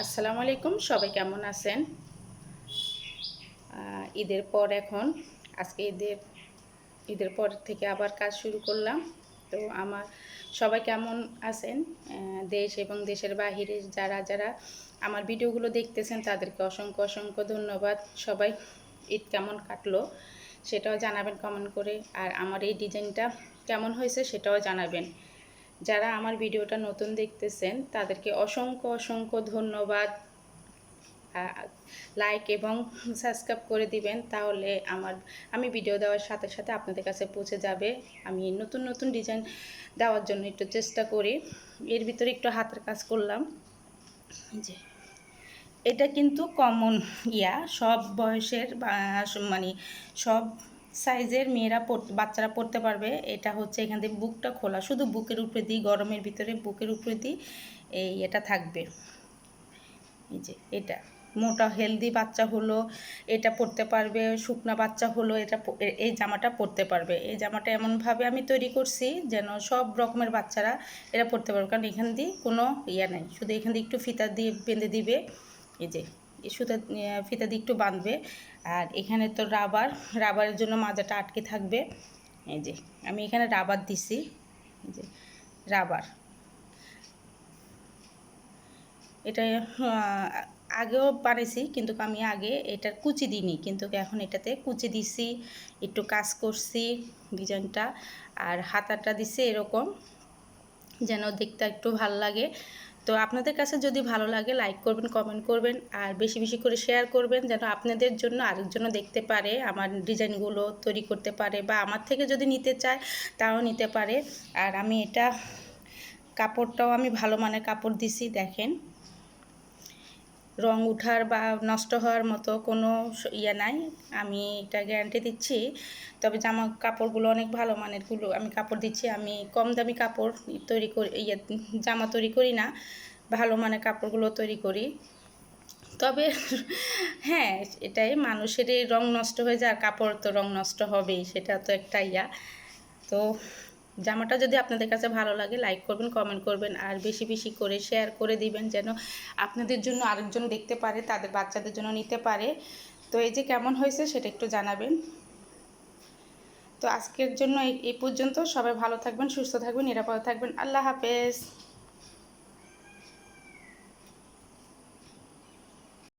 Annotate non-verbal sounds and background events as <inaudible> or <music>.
আসসালামু আলাইকুম, সবাই কেমন আছেন? ঈদের পর এখন, আজকে ঈদের ঈদের পর থেকে আবার কাজ শুরু করলাম। তো আমার, সবাই কেমন আছেন? দেশ এবং দেশের বাহিরে যারা যারা আমার ভিডিওগুলো দেখতেছেন, তাদেরকে অসংখ্য অসংখ্য ধন্যবাদ। সবাই ঈদ কেমন কাটলো সেটাও জানাবেন কমেন্ট করে। আর আমার এই ডিজাইনটা কেমন হয়েছে সেটাও জানাবেন। যারা আমার ভিডিওটা নতুন দেখতেছেন, তাদেরকে অসংখ্য অসংখ্য ধন্যবাদ। লাইক এবং সাবস্ক্রাইব করে দিবেন, তাহলে আমার, আমি ভিডিও দেওয়ার সাথে সাথে আপনাদের কাছে পৌঁছে যাবে। আমি নতুন নতুন ডিজাইন দেওয়ার জন্য একটু চেষ্টা করি। এর ভিতরে একটু হাতের কাজ করলাম। যে, এটা কিন্তু কমন ইয়া, সব বয়সের মানে সব সাইজের মেয়েরা বাচ্চারা পড়তে পারবে। এটা হচ্ছে এখান থেকে বুকটা খোলা। শুধু বুকের উপরে দিই, গরমের ভিতরে বুকের উপরে দিই, এই এটা থাকবে। এই যে এটা। মোটা হেলদি বাচ্চা হলো, এটা পরতে পারবে, শুকনা বাচ্চা হলো, এটা এই জামাটা পরতে পারবে। এই জামাটা এমনভাবে আমি তৈরি করছি যেন সব রকমের বাচ্চারা এটা পরতে পারবে। কারণ এখান দিয়ে কোনো ইয়া নাই। শুধু এখান দিয়ে একটু ফিতা দিয়ে বেঁধে দিবে। এই যে সুতা ফিতা দিয়ে একটু বাঁধবে। আর এখানে তো রাবার, রাবারের জন্য মাজাটা আটকে থাকবে। এই যে, আমি এখানে রাবার দিছি। যে, রাবার। এটা আগেও বানাইছি, কিন্তু আমি আগে এটার কুচি দিইনি। কিন্তু এখন এটাতে কুচি দিছি, একটু কাজ করছি ডিজাইনটা। আর হাতাটা দিছি এরকম, যেন দেখতে একটু ভালো লাগে। তো আপনাদের কাছে যদি ভালো লাগে লাইক করবেন কমেন্ট করবেন, আর বেশি বেশি করে শেয়ার করবেন, যেন আপনাদের জন্য আরেকজনও দেখতে পারে, আমার ডিজাইনগুলো তৈরি করতে পারে, বা আমার থেকে যদি নিতে চায় তাও নিতে পারে। আর আমি এটা কাপড়টাও আমি ভালো মানের কাপড় দিছি, দেখেন। রং উঠার বা নষ্ট হওয়ার মতো কোনো ইয়ে নাই। আমি এটা গ্যারান্টি দিচ্ছি। তবে জামা কাপড়গুলো অনেক ভালো মানেরগুলো আমি কাপড় দিচ্ছি। আমি কম দামি কাপড় তৈরি করি ইয়ে জামা তৈরি করি না। ভালো মানের কাপড়গুলো তৈরি করি। তবে <laughs> হ্যাঁ এটাই মানুষের রং নষ্ট হয়ে যায়। কাপড় তো রং নষ্ট হবেই, সেটা তো একটা ইয়া। তো জামাটা যদি আপনাদের কাছে ভালো লাগে লাইক করবেন কমেন্ট করবেন, আর বেশি বেশি করে শেয়ার করে দিবেন যেন আপনাদের জন্য আরেকজন দেখতে পারে, তাদের বাচ্চাদের জন্য নিতে পারে। তো এই যে কেমন হয়েছে সেটা একটু জানাবেন। তো আজকের জন্য এই পর্যন্ত সবাই ভালো থাকবেন, সুস্থ থাকবেন, নিরাপদ থাকবেন। আল্লাহ হাফেজ।